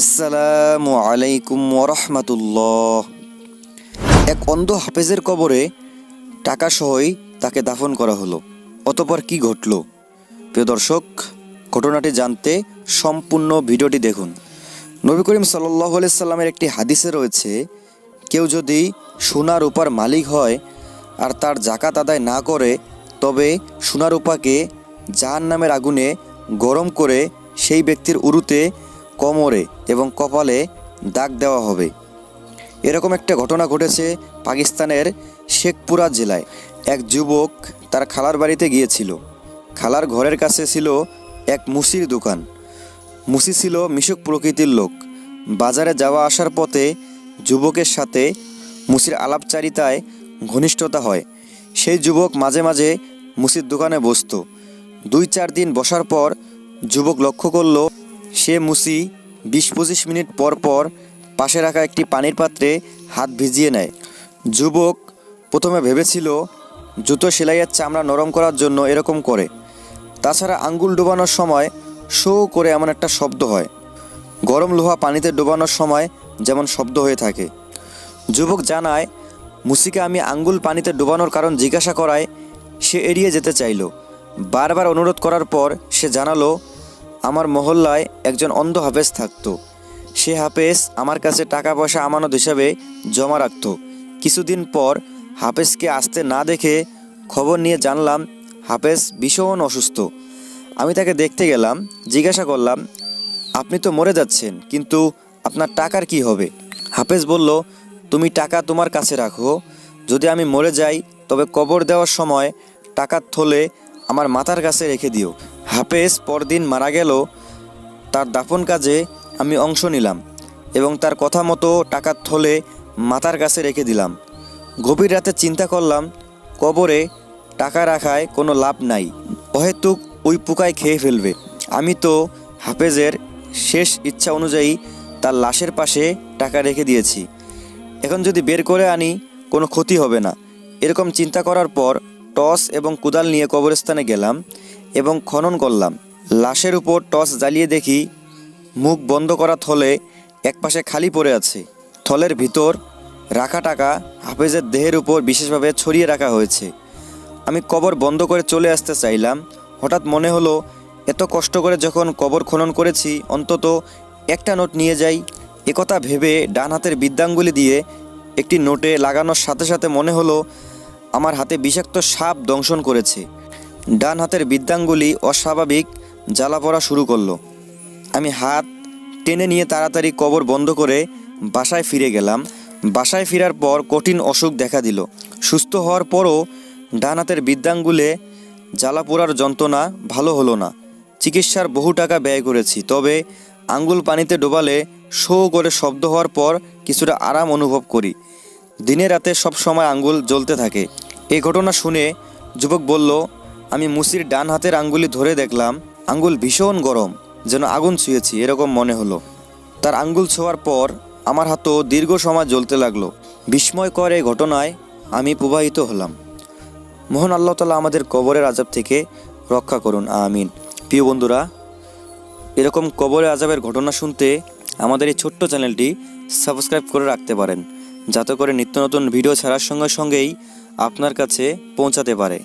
আসসালামু আলাইকুম ওরহমাতুল্লাহ। এক অন্ধ হাফেজের কবরে টাকা সহই তাকে দাফন করা হলো। অতপর কি ঘটল? প্রিয় দর্শক, ঘটনাটি জানতে সম্পূর্ণ ভিডিওটি দেখুন। নবী করিম সাল্লাহ সাল্লামের একটি হাদিসে রয়েছে, কেউ যদি সোনার উপার মালিক হয় আর তার জাকাত আদায় না করে, তবে সোনার উপাকে জাহান নামের আগুনে গরম করে সেই ব্যক্তির উরুতে কোমরে এবং কপালে দাগ দেওয়া হবে। এরকম একটা ঘটনা ঘটেছে পাকিস্তানের শেখপুরা জেলায়। এক যুবক তার খালার বাড়িতে গিয়েছিল। খালার ঘরের কাছে ছিল এক মুসির দোকান। মুসি ছিল মিশুক প্রকৃতির লোক। বাজারে যাওয়া আসার পথে যুবকের সাথে মুসির আলাপচারিতায় ঘনিষ্ঠতা হয়। সেই যুবক মাঝে মাঝে মুসির দোকানে বসতো। দুই চার দিন বসার পর যুবক লক্ষ্য করল সে মুসি বিশ পঁচিশ মিনিট পর পর পাশে রাখা একটি পানির পাত্রে হাত ভিজিয়ে নেয়। যুবক প্রথমে ভেবেছিল, জুতো সেলাইয়ের চামড়া নরম করার জন্য এরকম করে। তাছাড়া আঙ্গুল ডোবানোর সময় শো করে এমন একটা শব্দ হয়। গরম লোহা পানিতে ডোবানোর সময় যেমন শব্দ হয়ে থাকে। যুবক জানায়, মুসিকে আমি আঙ্গুল পানিতে ডোবানোর কারণ জিজ্ঞাসা করায় সে এড়িয়ে যেতে চাইল। বারবার অনুরোধ করার পর সে জানালো আমার মহল্লায় একজন অন্ধ হাফেজ থাকতো। সে হাফেজ আমার কাছে টাকা পয়সা আমানত হিসাবে জমা রাখত। কিছুদিন পর হাফেজকে আসতে না দেখে খবর নিয়ে জানলাম হাফেজ ভীষণ অসুস্থ। আমি তাকে দেখতে গেলাম, জিজ্ঞাসা করলাম, আপনি তো মরে যাচ্ছেন, কিন্তু আপনার টাকার কি হবে? হাফেজ বলল, তুমি টাকা তোমার কাছে রাখো। যদি আমি মরে যাই, তবে কবর দেওয়ার সময় টাকার থলে আমার মাথার কাছে রেখে দিও। হাফেজ পরদিন মারা গেল, তার দাফন কাজে আমি অংশ নিলাম এবং তার কথা মতো টাকার থলে মাথার কাছে রেখে দিলাম। গভীর রাতে চিন্তা করলাম, কবরে টাকা রাখায় কোনো লাভ নাই, অহেতুক ওই পোকায় খেয়ে ফেলবে। আমি তো হাফেজের শেষ ইচ্ছা অনুযায়ী তার লাশের পাশে টাকা রেখে দিয়েছি। এখন যদি বের করে আনি, কোনো ক্ষতি হবে না। এরকম চিন্তা করার পর টস এবং কুদাল নিয়ে কবরস্থানে গেলাম। এবং খনন করলাম। লাশের উপর টস জ্বালিয়ে দেখি মুখ বন্ধ করা থলে একপাশে খালি পড়ে আছে। থলের ভিতর রাখা টাকা হাফেজের দেহের উপর বিশেষভাবে ছড়িয়ে রাখা হয়েছে। আমি কবর বন্ধ করে চলে আসতে চাইলাম। হঠাৎ মনে হলো, এত কষ্ট করে যখন কবর খনন করেছি, অন্তত একটা নোট নিয়ে যাই। একথা ভেবে ডান হাতের বিদ্যাঙ্গুলি দিয়ে একটি নোটে লাগানোর সাথে সাথে মনে হলো, আমার হাতে বিষাক্ত সাপ দংশন করেছে। ডান হাতের বিদ্যাঙ্গুলি অস্বাভাবিক জ্বালা পড়া শুরু করল। আমি হাত টেনে নিয়ে তাড়াতাড়ি কবর বন্ধ করে বাসায় ফিরে গেলাম। বাসায় ফেরার পর কঠিন অসুখ দেখা দিল। সুস্থ হওয়ার পরও ডান হাতের বিদ্যাঙ্গুলে জ্বালা পোড়ার যন্ত্রণা ভালো হলো না। চিকিৎসার বহু টাকা ব্যয় করেছি, তবে আঙ্গুল পানিতে ডোবালে শো করে শব্দ হওয়ার পর কিছুটা আরাম অনুভব করি। দিনে রাতে সব সময় আঙ্গুল জ্বলতে থাকে। এই ঘটনা শুনে যুবক বলল আমি মুসির ডান হাতের আঙ্গুলি ধরে দেখলাম, আঙ্গুল ভীষণ গরম, যেন আগুন ছুঁয়েছি, এরকম মনে হলো। তার আঙ্গুল ছোঁয়ার পর আমার হাতও দীর্ঘ সময় জ্বলতে লাগল। বিস্ময়কর এই ঘটনায় আমি প্রবাহিত হলাম। মোহন আল্লাহ তালা আমাদের কবরের আজাব থেকে রক্ষা করুন, আমিন। প্রিয় বন্ধুরা, এরকম কবরের আজাবের ঘটনা শুনতে আমাদের এই ছোট্ট চ্যানেলটি সাবস্ক্রাইব করে রাখতে পারেন, যাতে করে নিত্য নতুন ভিডিও ছাড়ার সঙ্গে সঙ্গেই আপনার কাছে পৌঁছাতে পারে।